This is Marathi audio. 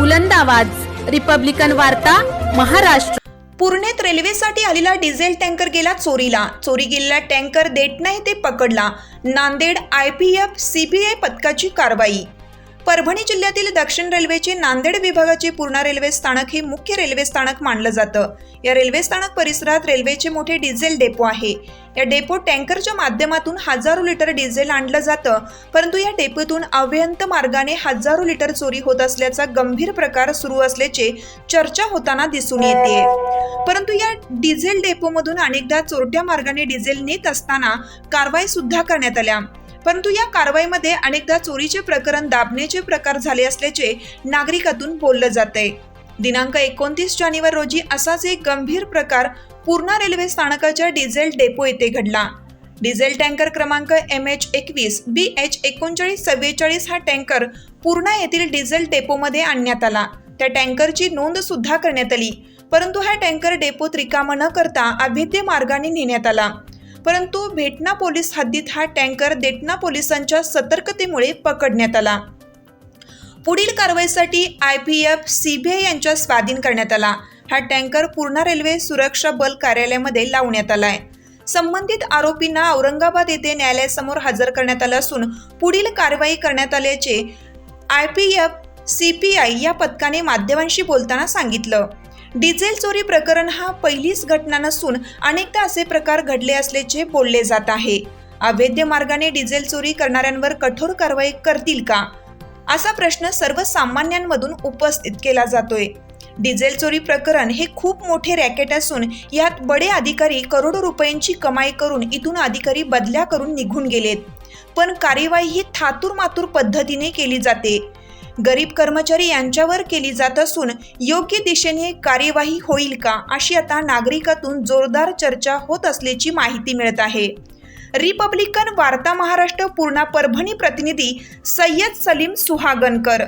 बुलंद आवाज. रिपब्लिकन वार्ता महाराष्ट्र. पूर्णेत रेल्वेसाठी आलेला डिझेल टँकर गेला चोरीला. चोरी गेलेला टँकर देत नाही ते पकडला. Nanded I P F CBI पथकाची कारवाई. परभणी जिल्ह्यातील दक्षिण रेल्वेचे नांदेड विभागाचे पूर्णा रेल्वे स्थानक हे मुख्य रेल्वे स्थानक मानलं जातं. या रेल्वे स्थानक परिसरात रेल्वेचे मोठे डिझेल डेपो आहे. या डेपो टँकरच्या माध्यमातून हजारो लिटर डिझेल आणलं जातं परंतु या डेपोतून अव्यंत मार्गाने हजारो लिटर चोरी होत असल्याचा गंभीर प्रकार सुरू असल्याचे चर्चा होताना दिसून येते. परंतु या डिझेल डेपोमधून अनेकदा चोरट्या मार्गाने डिझेल नेत असताना कारवाई सुद्धा करण्यात आल्या. परंतु या कारवाईमध्ये अनेकदा चोरीचे प्रकरण दाबण्याचे प्रकार झाले असल्याचे नागरिकातून बोललं जात आहे दिनांक एकोणतीस जानेवारी रोजी असाच एक गंभीर प्रकार पूर्णा रेल्वे स्थानकाच्या डिझेल डेपो येथे घडला. डिझेल टँकर क्रमांक एम एच एकवीस बी एच एकोणचाळीस चव्वेचाळीस हा टँकर पूर्णा येथील डिझेल डेपोमध्ये आणण्यात आला. त्या टँकरची नोंद सुद्धा करण्यात आली. परंतु हा टँकर डेपोत रिकामा न करता अभेद्य मार्गाने नेण्यात आला. परंतु भेटना पोलीस हद्दीत हा टँकर देटना पोलिसांच्या सतर्कतेमुळे पकडण्यात आला. पुढील कारवाईसाठी आय पी एफ सीबीआय यांच्या स्वाधीन करण्यात आला. हा टँकर पूर्णा रेल्वे सुरक्षा बल कार्यालयामध्ये लावण्यात आलाय. संबंधित आरोपींना औरंगाबाद येथे न्यायालयासमोर हजर करण्यात आलं असून पुढील कारवाई करण्यात आल्याचे I P F C P I या पथकाने माध्यमांशी बोलताना सांगितलं. डिझेल चोरी प्रकरण हा पहिलीच घटना नसून अनेकदा असे प्रकार घडले असल्याचे बोलले जात आहे. अवैध मार्गाने डिझेल चोरी करणाऱ्यांवर कठोर कारवाई करतील का? असा प्रश्न सर्वसामान्यांमधून उपस्थित केला जातोय. डिझेल चोरी प्रकरण हे खूप मोठे रॅकेट असून यात बडे अधिकारी करोडो रुपयांची कमाई करून इथून अधिकारी बदल्या करून निघून गेलेत. पण कार्यवाही ही थातूर मातूर पद्धतीने केली जाते. गरीब कर्मचारी यांच्यावर केली जात असून योग्य दिशेने कार्यवाही होईल का अशी आता नागरिकातून जोरदार चर्चा होत असल्याची माहिती मिळत आहे. रिपब्लिकन वार्ता महाराष्ट्र पूर्णा परभणी प्रतिनिधी सय्यद सलीम सुहागनकर